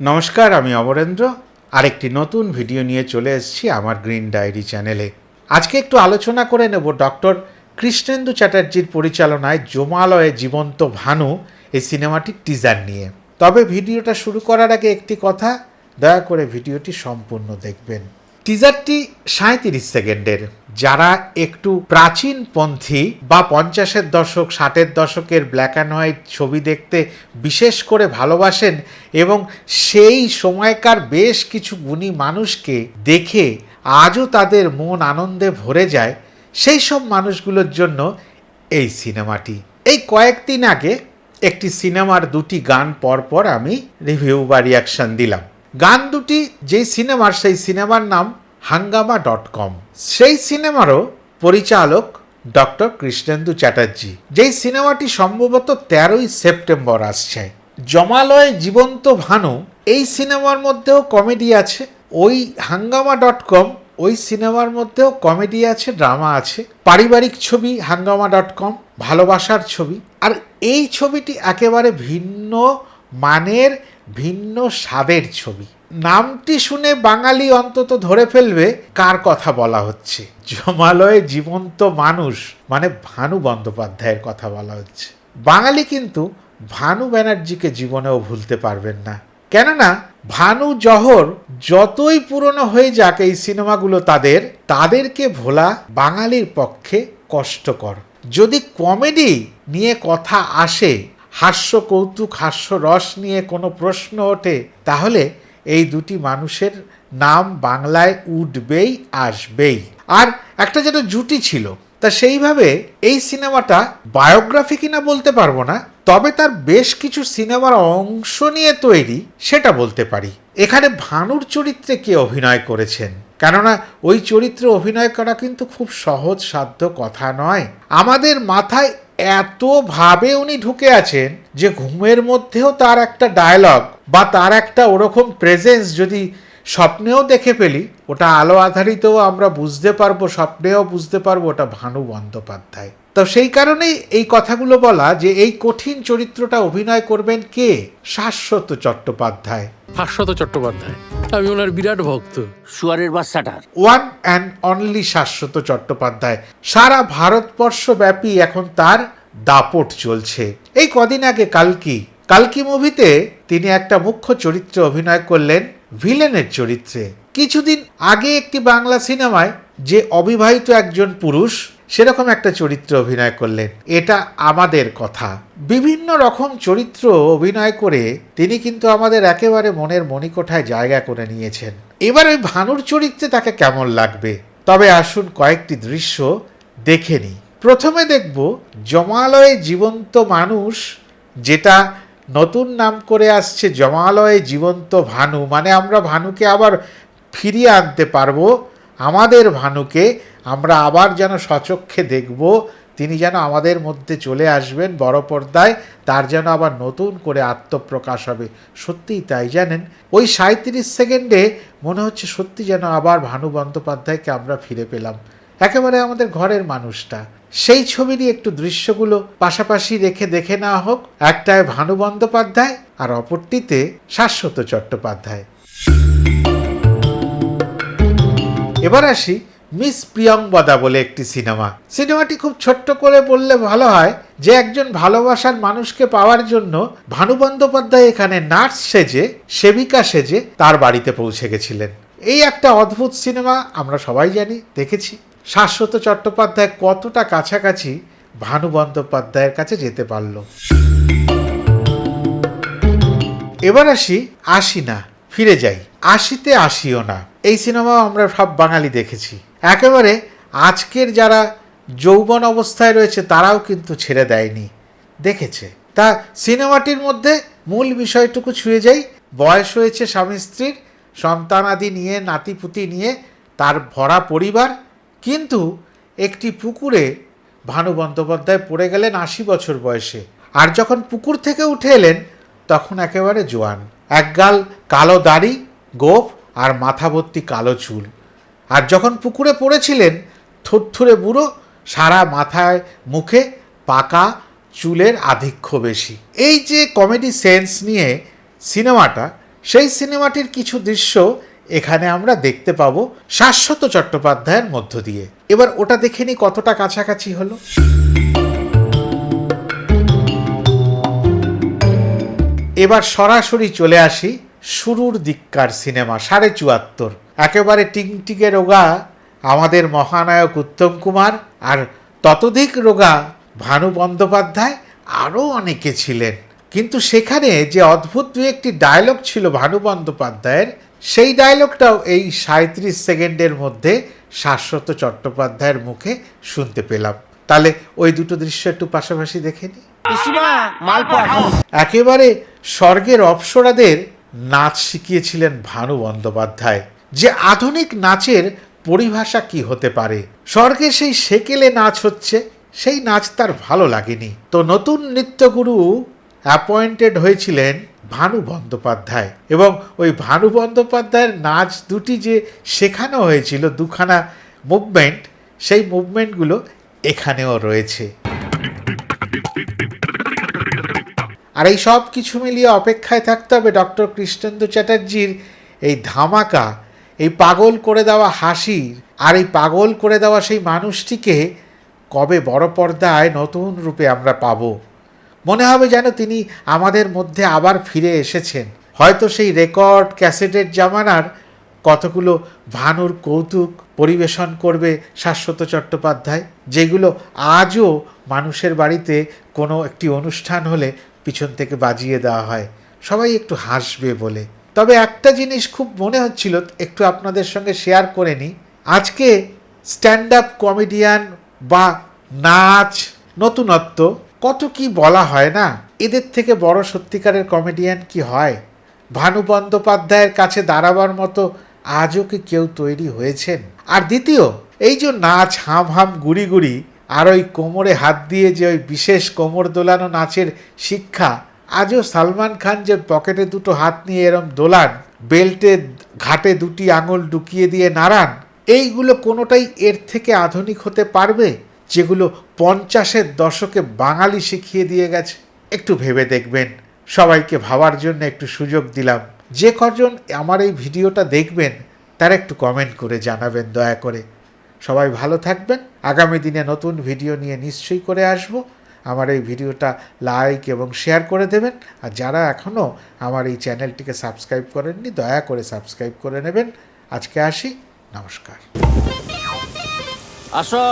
নমস্কার, আমি অমরেন্দ্র। আরেকটি নতুন ভিডিও নিয়ে চলে এসেছি আমার গ্রিন ডায়েরি চ্যানেলে। আজকে একটু আলোচনা করে নেব ডক্টর কৃষ্ণেন্দু চ্যাটার্জির পরিচালনায় জোমালয়ে জীবন্ত ভানু এই সিনেমাটির টিজার নিয়ে। তবে ভিডিওটা শুরু করার আগে একটি কথা, দয়া করে ভিডিওটি সম্পূর্ণ দেখবেন। টিজারটি সাঁত্রিশ সেকেন্ডের। যারা একটু প্রাচীনপন্থী বা পঞ্চাশের দশক, ষাটের দশকের ব্ল্যাক অ্যান্ড হোয়াইট ছবি দেখতে বিশেষ করে ভালোবাসেন এবং সেই সময়কার বেশ কিছু গুণী মানুষকে দেখে আজও তাদের মন আনন্দে ভরে যায় সেই সব মানুষগুলোর জন্য এই সিনেমাটি। এই কয়েকদিন আগে একটি সিনেমার দুটি গান পরপর আমি রিভিউ বা রিয়াকশন দিলাম। গান দুটি যেই সিনেমার, সেই সিনেমার নাম হাঙ্গামা ডট কম। সেই সিনেমারও পরিচালক ডক্টর কৃষ্ণেন্দু চ্যাটার্জি। যেই সিনেমাটি সম্ভবত তেরোই সেপ্টেম্বর আসছে। জমালয় জীবন্ত ভানু, এই সিনেমার মধ্যেও কমেডি আছে। ওই হাঙ্গামা ডট কম, ওই সিনেমার মধ্যেও কমেডি আছে, ড্রামা আছে। পারিবারিক ছবি হাঙ্গামা ডট কম, ভালোবাসার ছবি। আর এই ছবিটি একেবারে ভিন্ন মানের ভিন্ন স্বাদের ছবি। নামটি শুনে বাঙালি অন্তত ধরে ফেলবে কার কথা বলা হচ্ছে। জমালয়ে জীবন্ত মানুষ মানে ভানু বন্দ্যোপাধ্যায়ের কথা বলা হচ্ছে। বাঙালি কিন্তু ভানু ব্যানার্জিকে জীবনেও ভুলতে পারবেন না। কেননা, ভানু জহর যতই পুরনো হয়ে যাক এই সিনেমাগুলো তাদের, তাদেরকে ভোলা বাঙালির পক্ষে কষ্টকর। যদি কমেডি নিয়ে কথা আসে হাস্য কৌতুক, হাস্য রস নিয়ে কোনো প্রশ্ন ওঠে, তাহলে এই দুটি মানুষের নাম বাংলায় উঠবেই, আসবেই। আর একটা যেটা জুটি ছিল, তা সেইভাবে এই সিনেমাটা বায়োগ্রাফি কিনা বলতে পারব না, তবে তার বেশ কিছু সিনেমার অংশ নিয়ে তৈরি, সেটা বলতে পারি। এখানে ভানুর চরিত্রে কে অভিনয় করেছেন? কেননা ওই চরিত্রে অভিনয় করা কিন্তু খুব সহজ সাধ্য কথা নয়। আমাদের মাথায় এতভাবে উনি ঢুকে আছেন যে ঘুমের মধ্যেও তার একটা ডায়লগ বা তার একটা ওরকম প্রেজেন্স যদি স্বপ্নেও দেখে ফেলি, ওটা আলো আধারিতও আমরা বুঝতে পারব, স্বপ্নেও বুঝতে পারব, ওটা ভানু বন্দ্যোপাধ্যায়। তো সেই কারণেই এই কথাগুলো বলা যে এই কঠিন চরিত্রটা অভিনয় করবেন কে? শাশ্বত চট্টোপাধ্যায়। ভাস্বত চট্টোপাধ্যায়। আমি ওনার বিরাট ভক্ত। সুয়ারের বাচ্চাটার। One and only Shashwata Chattopadhyay. সারা ভারতবর্ষ ব্যাপী এখন তার দাপট চলছে। এই কদিন আগে কালকি কালকি মুভিতে তিনি একটা মুখ্য চরিত্রে অভিনয় করলেন ভিলেনের চরিত্রে। কিছুদিন আগে একটি বাংলা সিনেমায় যে অবিবাহিত একজন পুরুষ সেরকম একটা চরিত্রে অভিনয় করলেন। এটা আমাদের কথা। বিভিন্ন রকম চরিত্র অভিনয় করে তিনি কিন্তু আমাদের একেবারে মনের মণিকোঠায় জায়গা করে নিয়েছেন। এবার ওই ভানুর চরিত্রে তাকে কেমন লাগবে? তবে আসুন কয়েকটি দৃশ্য দেখে নিই। প্রথমে দেখব জমালয়ে জীবন্ত মানুষ, যেটা নতুন নাম করে আসছে জমালয়ে জীবন্ত ভানু। মানে আমরা ভানুকে আবার ফিরিয়ে আনতে পারব আমাদের ভানুকে আমরা আবার যেন সচক্ষে দেখব, তিনি যেন আমাদের মধ্যে চলে আসবেন বড় পর্দায়, তার যেন আবার নতুন করে আত্মপ্রকাশ হবে। সত্যিই তাই, জানেন? ওই সাঁত্রিশ সেকেন্ডে মনে হচ্ছে সত্যি যেন আবার ভানু বন্দ্যোপাধ্যায়কে আমরা ফিরে পেলাম। একেবারে আমাদের ঘরের মানুষটা। সেই ছবিরই একটু দৃশ্যগুলো পাশাপাশি রেখে দেখে নেওয়া হোক। একটায় ভানু বন্দ্যোপাধ্যায় আর অপরটিতে শাশ্বত চট্টোপাধ্যায়। এবার আসি মিস প্রিয়ংবদা বলে একটি সিনেমা। সিনেমাটি খুব ছোট্ট করে বললে ভালো হয় যে একজন ভালোবাসার মানুষকে পাওয়ার জন্য ভানু বন্দ্যোপাধ্যায় এখানে নার্স সেজে, সেবিকা সেজে তার বাড়িতে পৌঁছে গেছিলেন। এই একটা অদ্ভুত সিনেমা আমরা সবাই জানি, দেখেছি। শাশ্বত চট্টোপাধ্যায় কতটা কাছাকাছি ভানু বন্দ্যোপাধ্যায়ের কাছে যেতে পারল। এবার আসি আসি না ফিরে যাই। আসিতে আসিও না। এই সিনেমাও আমরা সব বাঙালি দেখেছি। একেবারে আজকের যারা যৌবন অবস্থায় রয়েছে, তারাও কিন্তু ছেড়ে দেয়নি। দেখেছে। তা সিনেমাটির মধ্যে মূল বিষয়টুকু ছুঁয়ে যাই। বয়স হয়েছে স্বামী স্ত্রীর সন্তানাদি নিয়ে নাতিপুতি নিয়ে, তার ভরা পরিবার। কিন্তু একটি পুকুরে ভানু বন্দ্যোপাধ্যায় পড়ে গেলেন আশি বছর বয়সে। আর যখন পুকুর থেকে উঠে এলেন, তখন একেবারে জোয়ান। একগাল কালো দাড়ি গোপ আর মাথা ভর্তি কালো চুল। আর যখন পুকুরে পড়েছিলেন, থুরথুরে বুড়ো, সারা মাথায় মুখে পাকা চুলের আধিক্য বেশি। এই যে কমেডি সেন্স নিয়ে সিনেমাটা, সেই সিনেমাটির কিছু দৃশ্য এখানে আমরা দেখতে পাবো শাশ্বত চট্টোপাধ্যায়ের মধ্য দিয়ে। এবার ওটা দেখে নি কতটা কাছাকাছি হলো। এবার সরাসরি চলে আসি শুরুর দিককার সিনেমা সাড়ে চুয়াত্তর। একেবারে টিকটিকে রোগা আমাদের মহানায়ক উত্তম কুমার আর ততোধিক রোগা ভানু বন্দ্যোপাধ্যায় আরও অনেকে ছিলেন। কিন্তু সেখানে যে অদ্ভুত দু একটি ডায়লগ ছিল ভানু বন্দ্যোপাধ্যায়ের সেই ডায়লগটাও এই সাঁত্রিশ সেকেন্ডের মধ্যে শাশ্বত চট্টোপাধ্যায়ের মুখে শুনতে পেলাম। তাহলে ওই দুটো দৃশ্য একটু পাশাপাশি দেখে মালপো একেবারে স্বর্গের অপ্সরাদের নাচ শিখিয়েছিলেন ভানু বন্দ্যোপাধ্যায়। যে আধুনিক নাচের পরিভাষা কি হতে পারে? স্বর্গে সেই সেকেলে নাচ হচ্ছে, সেই নাচ তার ভালো লাগেনি। তো নতুন নৃত্যগুরু অ্যাপয়েন্টেড হয়েছিলেন ভানু বন্দ্যোপাধ্যায় এবং ওই ভানু বন্দ্যোপাধ্যায়ের নাচ দুটি যে শেখানো হয়েছিল, দুখানা মুভমেন্ট সেই মুভমেন্টগুলো এখানেও রয়েছে। আর এই সব কিছু মিলিয়ে অপেক্ষায় থাকতে হবে ডক্টর কৃষ্ণেন্দু চ্যাটার্জির এই ধামাকা, এই পাগল করে দেওয়া হাসির। আর এই পাগল করে দেওয়া সেই মানুষটিকে কবে বড় পর্দায় নতুন রূপে আমরা পাব? মনে হবে যেন তিনি আমাদের মধ্যে আবার ফিরে এসেছেন। হয়তো সেই রেকর্ড ক্যাসেটের জামানার কতগুলো ভানুর কৌতুক পরিবেশন করবে শাশ্বত চট্টোপাধ্যায়, যেগুলো আজও মানুষের বাড়িতে কোনো একটি অনুষ্ঠান হলে পিছন থেকে বাজিয়ে দেওয়া হয়। সবাই একটু হাসবে বলে। তবে একটা জিনিস খুব মনে হচ্ছিল, একটু আপনাদের সঙ্গে শেয়ার করে নিই। আজকে স্ট্যান্ড আপ কমেডিয়ান বা নাচ নতুনত্ব কত কি বলা হয় না? এদের থেকে বড় সত্যিকারের কমেডিয়ান কি হয়? ভানু বন্দ্যোপাধ্যায়ের কাছে দাঁড়াবার মতো আজও কি কেউ তৈরি হয়েছেন? আর দ্বিতীয়, এই যে নাচ হাম হাম গুড়ি গুড়ি আর ওই কোমরে হাত দিয়ে যে ওই বিশেষ কোমর দোলানো নাচের শিক্ষা, আজও সালমান খান যে পকেটে দুটো হাত নিয়ে এরম দোলান, বেল্টে ঘাটে দুটি আঙুল ঢুকিয়ে দিয়ে নাড়ান, এইগুলো কোনোটাই এর থেকে আধুনিক হতে পারবে? যেগুলো পঞ্চাশের দশকে বাঙালি শিখিয়ে দিয়ে গেছে। একটু ভেবে দেখবেন। সবাইকে ভাবার জন্য একটু সুযোগ দিলাম। যে কজন আমার এই ভিডিওটা দেখবেন, তারা একটু কমেন্ট করে জানাবেন দয়া করে। সবাই ভালো থাকবেন। আগামী দিনে নতুন ভিডিও নিয়ে নিশ্চয়ই করে আসব। আমার এই ভিডিওটা লাইক এবং শেয়ার করে দেবেন। আর যারা এখনও আমার এই চ্যানেলটিকে সাবস্ক্রাইব করেননি, দয়া করে সাবস্ক্রাইব করে নেবেন। আজকে আসি। নমস্কার। আসো।